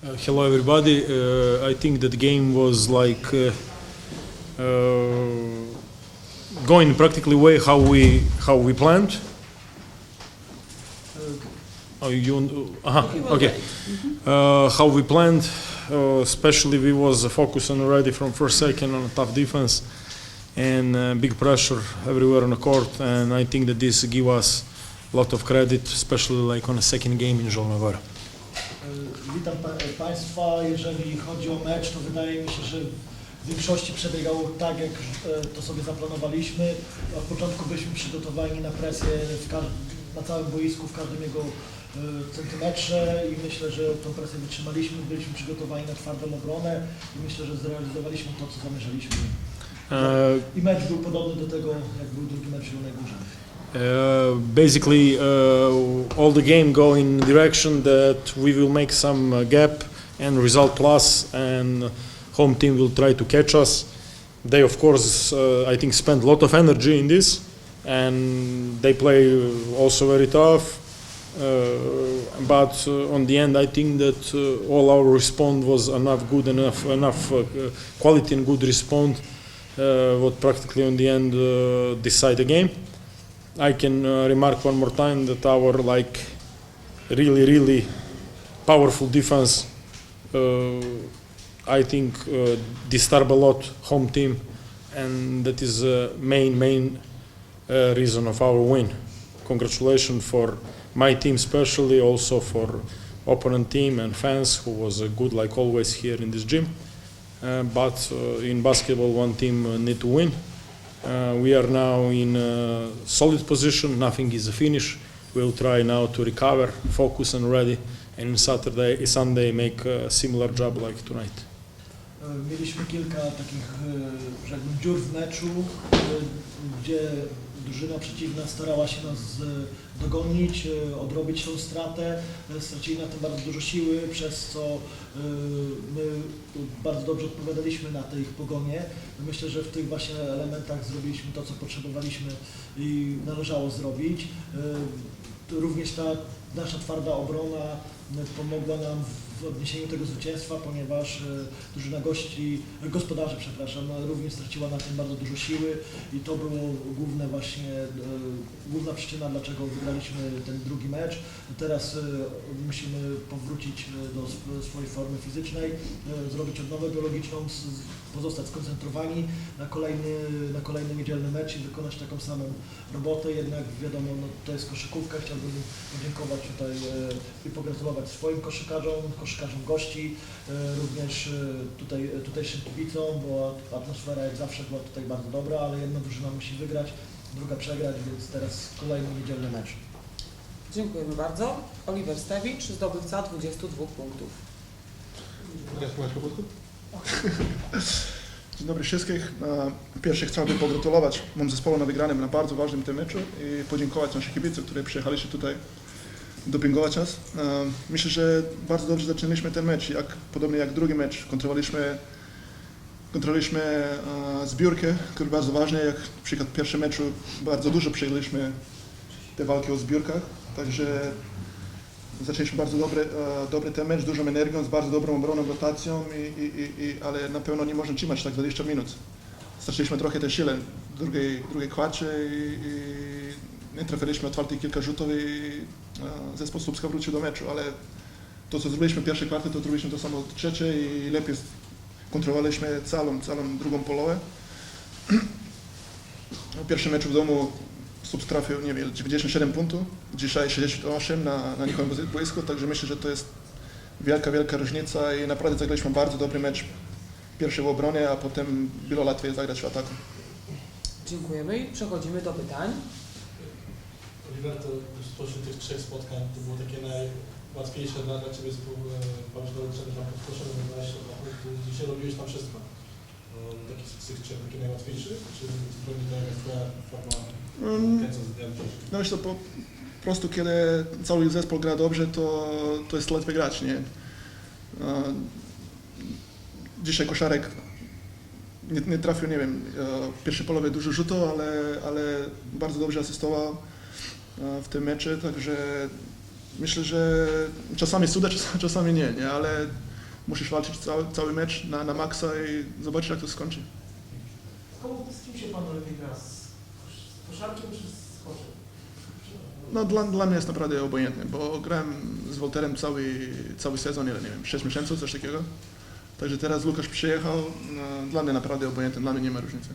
Uh, hello, everybody. Uh, I think that game was like uh, uh, going practically way how we how we planned. Oh, you? Uh, okay. Uh, how we planned. Especially we was focusing already from first second on tough defense and big pressure everywhere on the court. And I think that this give us a lot of credit, especially like on the second game in Żołnierz. E, Witam pa- Państwa. Jeżeli chodzi o mecz, to wydaje mi się, że w większości przebiegało tak, jak e, to sobie zaplanowaliśmy. Od początku byliśmy przygotowani na presję na całym boisku, w każdym jego e, centymetrze i myślę, że tą presję wytrzymaliśmy. Byliśmy przygotowani na twardą obronę i myślę, że zrealizowaliśmy to, co zamierzaliśmy. I mecz był podobny do tego, jak był drugi mecz w Zielonej Górze. Uh, basically, uh, all the game go in direction that we will make some uh, gap and result plus, and home team will try to catch us. They, of course, uh, I think, spend a lot of energy in this, and they play also very tough. Uh, but uh, on the end, I think that uh, all our response was enough good enough enough quality and good response. What practically on the end decide the game. I can uh, remark one more time that our like really really powerful defense uh, I think uh, disturb a lot home team and that is uh, main main uh, reason of our win. Congratulations for my team especially also for opponent team and fans who was uh, good like always here in this gym. Uh, but uh, in basketball one team uh, need to win Uh, we are now in a solid position. Nothing is a finish. We'll try now to recover, focus, and ready. And Saturday, Sunday, make a similar job like tonight. Mieliśmy kilka takich, dziur w meczu, gdzie drużyna przeciwna starała się nas e, dogonić, e, odrobić tą stratę. E, Stracili na tym bardzo dużo siły, przez co my bardzo dobrze odpowiadaliśmy na te ich pogonie. Myślę, że w tych właśnie elementach zrobiliśmy to, co potrzebowaliśmy i należało zrobić. Również ta nasza twarda obrona pomogła nam w odniesieniu tego zwycięstwa, ponieważ e, drużyna gości, gospodarzy, przepraszam, no, również straciła na tym bardzo dużo siły i to było główne właśnie, e, główna przyczyna, dlaczego wygraliśmy ten drugi mecz. Teraz e, musimy powrócić do sw- swojej formy fizycznej, zrobić odnowę biologiczną, pozostać skoncentrowani na kolejny, na kolejny niedzielny mecz i wykonać taką samą robotę, jednak wiadomo, no, to jest koszykówka, chciałbym podziękować tutaj i pogratulować swoim koszykarzom, koszykarzom gości, e, również e, tutaj, e, tutejszym kibicom, bo atmosfera jak zawsze była tutaj bardzo dobra, ale jedna drużyna musi wygrać, druga przegrać, więc teraz kolejny niedzielny mecz. Dziękujemy bardzo. Oliver Stewicz, zdobywca 22 punktów. Ja po? Dzień dobry wszystkich. Pierwsze chciałbym pogratulować mojemu zespołu na wygranym na bardzo ważnym tym meczu i podziękować naszych kibiców, którzy przyjechaliście tutaj dopingować nas. Myślę, że bardzo dobrze zaczynaliśmy ten mecz, jak, podobnie jak drugi mecz. Kontrolowaliśmy, kontrolowaliśmy e, zbiórkę, który bardzo ważny, jak na przykład w pierwszym meczu bardzo dużo przegraliśmy te walki o zbiórkach, także Zaczęliśmy bardzo dobry, e, dobry ten mecz, dużą energią, z bardzo dobrą obroną, rotacją, i, i, i, ale na pewno nie można trzymać tak 20 minut. Straciliśmy trochę tej siły w drugiej, drugiej kwarcie i, i nie trafiliśmy otwartych kilka rzutów i e, zespół Słupska wrócił do meczu, ale to co zrobiliśmy w pierwszej kwarcie, to zrobiliśmy to samo w trzeciej i lepiej kontrolowaliśmy całą, całą drugą połowę. W pierwszym meczu w domu Słup trafił, nie wiem, 97 punktów, dzisiaj 68 na, na nikogo boisku, także myślę, że to jest wielka, wielka różnica i naprawdę zagraliśmy bardzo dobry mecz pierwszy w obronie, a potem było łatwiej zagrać w ataku. Dziękujemy i przechodzimy do pytań. Oliver, to spośród tych trzech spotkań to było takie najłatwiejsze dla, dla Ciebie do wybrałeś na punkty, dzisiaj robiłeś tam wszystko. No, taki z tych trzech taki najłatwiejszy? Czy zupełnie tak jak Twoja forma Mm, z? No myślę, po prostu kiedy cały zespół gra dobrze, to, to jest łatwiej grać, nie? A, Dzisiaj koszarek nie, nie trafił, nie wiem, e, w pierwszej połowie dużo rzutów, ale, ale bardzo dobrze asystował e, w tym meczu, także myślę, że czasami cuda, czasami, nie, nie, ale musisz walczyć cały, cały mecz na, na maksa i zobaczyć jak to skończy. Z kim się Panu lepiej gra? Z, koszarkiem czy z koszem? No dla, dla mnie jest naprawdę obojętne, bo grałem z Wolterem cały, cały sezon, ile nie wiem, 6 miesięcy, coś takiego. Także teraz Łukasz przyjechał, no, dla mnie naprawdę obojętne, dla mnie nie ma różnicy.